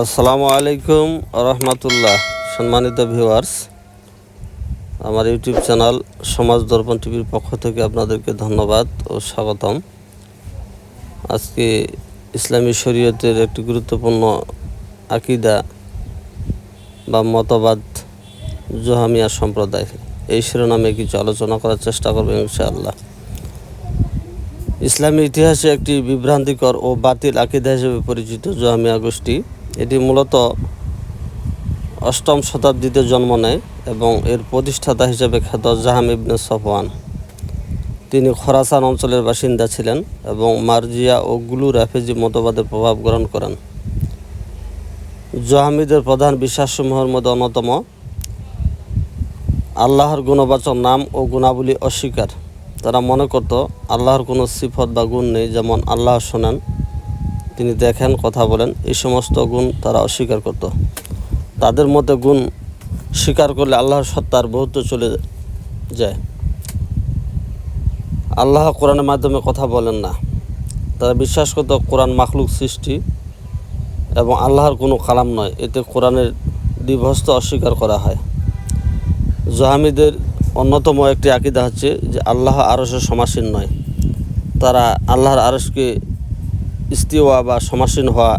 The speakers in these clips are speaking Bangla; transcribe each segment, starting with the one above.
আসসালামু আলাইকুম রহমতুল্লাহ, সম্মানিত ভিউয়ার্স। আমার ইউটিউব চ্যানেল সমাজ দর্পণ টিভির পক্ষ থেকে আপনাদেরকে ধন্যবাদ ও স্বাগতম। আজকে ইসলামী শরীয়তের একটি গুরুত্বপূর্ণ আকিদা বা মতবাদ জোহামিয়া সম্প্রদায় এই শিরোনামে কিছু আলোচনা করার চেষ্টা করব ইনশাআল্লাহ। ইসলামী ইতিহাসে একটি বিভ্রান্তিকর ও বাতিল আকিদা হিসেবে পরিচিত জোহামিয়া গোষ্ঠী এটি মূলত অষ্টম শতাব্দীতে জন্ম নেয় এবং এর প্রতিষ্ঠাতা হিসেবে খ্যাত জাহাম ইবনে সফওয়ান। তিনি খরাসান অঞ্চলের বাসিন্দা ছিলেন এবং মার্জিয়া ও গুলু রাফেজি মতবাদের প্রভাব গ্রহণ করেন। জহামিদের প্রধান বিশ্বাসসমূহের মধ্যে অন্যতম। আল্লাহর গুণবাচক নাম ও গুণাবলী অস্বীকার। তারা মনে করত, আল্লাহর কোনো সিফত বা গুণ নেই যেমন আল্লাহ শোনেন। তিনি দেখেন, কথা বলেন, এই সমস্ত গুণ তারা অস্বীকার করত। তাদের মধ্যে গুণ স্বীকার করলে আল্লাহর সত্তার বহুত্ব চলে যায়। আল্লাহ কোরআনের মাধ্যমে কথা বলেন না। তারা বিশ্বাস করত কোরআন মাখলুক সৃষ্টি এবং আল্লাহর কোনো কালাম নয়। এতে কোরআনের দ্বিভস্ত অস্বীকার করা হয়। জহামিদের অন্যতম একটি আকিদা হচ্ছে যে আল্লাহ আরসের সমাসীন নয়। তারা আল্লাহর আরসকে ইস্তিওয়া বা সমাসীন হওয়া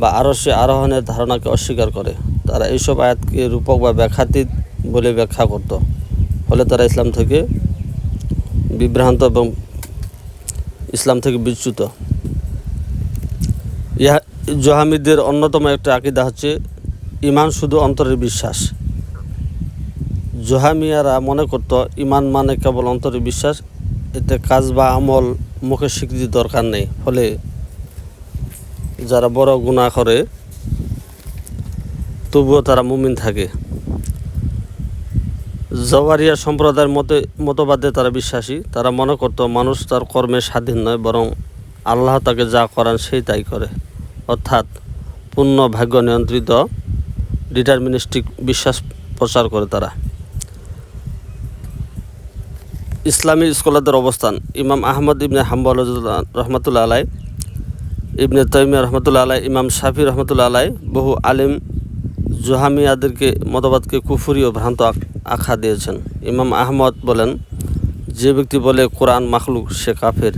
বা আরসে আরোহণের ধারণাকে অস্বীকার করে। তারা এইসব আয়াতকে রূপক বা ব্যাখ্যাতীত বলে ব্যাখ্যা করত। ফলে তারা ইসলাম থেকে বিভ্রান্ত এবং ইসলাম থেকে বিচ্যুত। ইহা জহামিদের অন্যতম একটা আকিদা হচ্ছে ইমান শুধু অন্তরের বিশ্বাস। জোহামিয়ারা মনে করত, ইমান মানে কেবল অন্তরের বিশ্বাস। এতে কাজ বা আমল মুখের স্বীকৃতি দরকার নেই। ফলে যারা বড় গুণা করে, তবুও তারা মুমিন থাকে। জওয়ারিয়া সম্প্রদায়ের মতে, মতবাদে তারা বিশ্বাসী। তারা মনে করত, মানুষ তার কর্মে স্বাধীন নয়, বরং আল্লাহ তাকে যা করান সেই তাই করে। অর্থাৎ পূর্ণ ভাগ্য নিয়ন্ত্রিত ডিটারমিনিস্টিক বিশ্বাস প্রচার করে তারা। ইসলামী স্কলারদের অবস্থান, ইমাম আহমদ ইবনে হাম্বল রহমতুল্লা আলাই ইবনে তৈমিয়া রহমতুল্লা আলাই ইমাম শাফি রহমতুল্লা আলাই বহু আলিম জোহামিয়াদেরকে, মতবাদকে কুফুরি ও ভ্রান্ত আখ- আখ্যা দিয়েছেন। ইমাম আহমদ বলেন, যে ব্যক্তি বলে কোরআন মাখলুক, সে কাফের।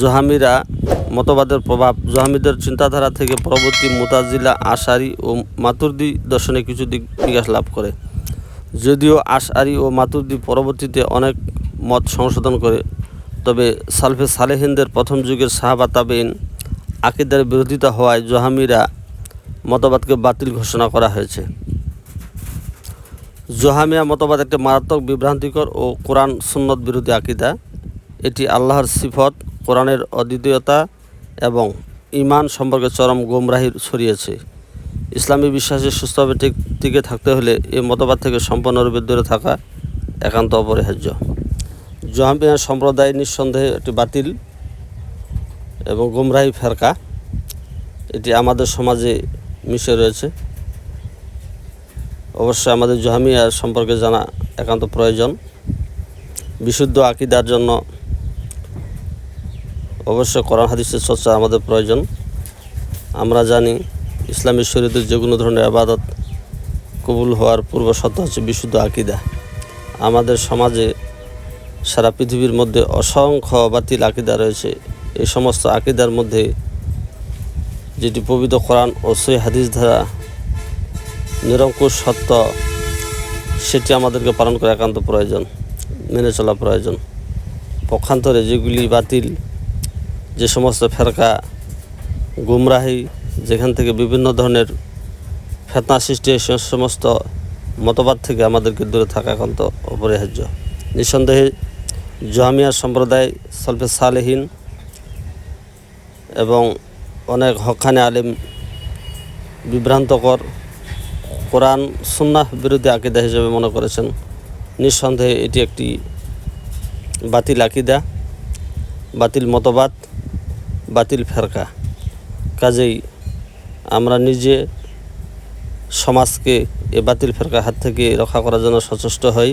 জোহামিরা মতবাদের প্রভাব, জোহামিদের চিন্তাধারা থেকে পরবর্তী মোতাজিলা, আশারি ও মাতুর্দি দর্শনে কিছু দিক বিকাশ লাভ করে। যদিও আশআরি ও মাতুর্দি পরবর্তীতে অনেক মত সংশোধন করে, তবে সালফে সালেহিনদের প্রথম যুগের সাহাবা তাবেইন আকিদার বিরোধিতা হওয়ায় জোহামিরা মতবাদকে বাতিল ঘোষণা করা হয়েছে। জোহামিয়া মতবাদ একটি মারাত্মক বিভ্রান্তিকর ও কোরআন সুন্নত বিরোধী আকিদা। এটি আল্লাহর সিফত, কোরআনের অদ্বিতীয়তা এবং ইমান সম্পর্কে চরম গোমরাহি ছড়িয়েছে। ইসলামী বিশ্বাসে সুস্থভাবে টিকে থাকতে হলে এই মতবাদ থেকে সম্পূর্ণরূপে দূরে থাকা একান্ত অপরিহার্য। জহামিয়া সম্প্রদায় নিঃসন্দেহে একটি বাতিল এবং গুমরাহি ফেরকা। এটি আমাদের সমাজে মিশে রয়েছে। অবশ্যই আমাদের জহামিয়া সম্পর্কে জানা একান্ত প্রয়োজন। বিশুদ্ধ আকিদার জন্য অবশ্যই কোরআন, হাদিসের চর্চা আমাদের প্রয়োজন। আমরা জানি ইসলামী শরীয়তের যে কোনো ধরনের আবাদত কবুল হওয়ার পূর্ব শর্ত হচ্ছে বিশুদ্ধ আকিদা। আমাদের সমাজে সারা পৃথিবীর মধ্যে অসংখ্য বাতিল আকিদা রয়েছে। এই সমস্ত আকিদার মধ্যে যেটি পবিত্র কোরআন ও সই হাদিস দ্বারা নিরঙ্কুশ সত্য, সেটি আমাদেরকে পালন করা একান্ত প্রয়োজন, মেনে চলা প্রয়োজন। পক্ষান্তরে যেগুলি বাতিল, যে সমস্ত ফেরকা, গুমরাহি যেখান থেকে বিভিন্ন ধরনের ফেতনা সৃষ্টি সমস্ত মতবাদ থেকে আমাদেরকে দূরে থাকা একান্ত অপরিহার্য। নিঃসন্দেহে জামিয়া সম্প্রদায় সলফে সালেহীন এবং অনেক হকানে আলেম বিভ্রান্তকর কোরআন সুন্নাহ বিরোধী আকিদা হিসেবে মনে করেছেন। নিঃসন্দেহে এটি একটি বাতিল আকিদা, বাতিল মতবাদ, বাতিল ফেরকা। কাজেই আমরা নিজে সমাজকে এ বাতিল ফেরকার হাত থেকে রক্ষা করার জন্য সচেষ্ট হই।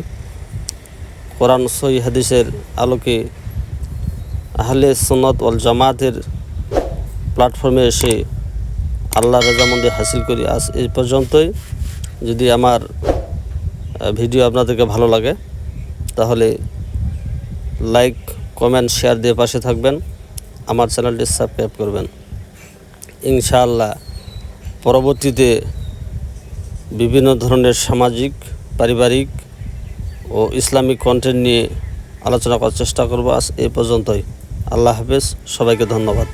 কোরআন সই হাদিসের আলোকে আহলে সুন্নত ওয়াল জামাতের প্ল্যাটফর্মে এসে আল্লাহ রেজামন্দি হাসিল করি। আজ এই পর্যন্তই। যদি আমার ভিডিও আপনাদেরকে ভালো লাগে, তাহলে লাইক, কমেন্ট, শেয়ার দিয়ে পাশে থাকবেন। আমার চ্যানেলটি সাবস্ক্রাইব করবেন। ইনশাআল্লাহ। পরবর্তীতে বিভিন্ন ধরনের সামাজিক, পারিবারিক ও ইসলামিক কন্টেন্ট নিয়ে আলোচনা করার চেষ্টা করব আজ এ পর্যন্তই। আল্লাহ হাফেজ, সবাইকে ধন্যবাদ।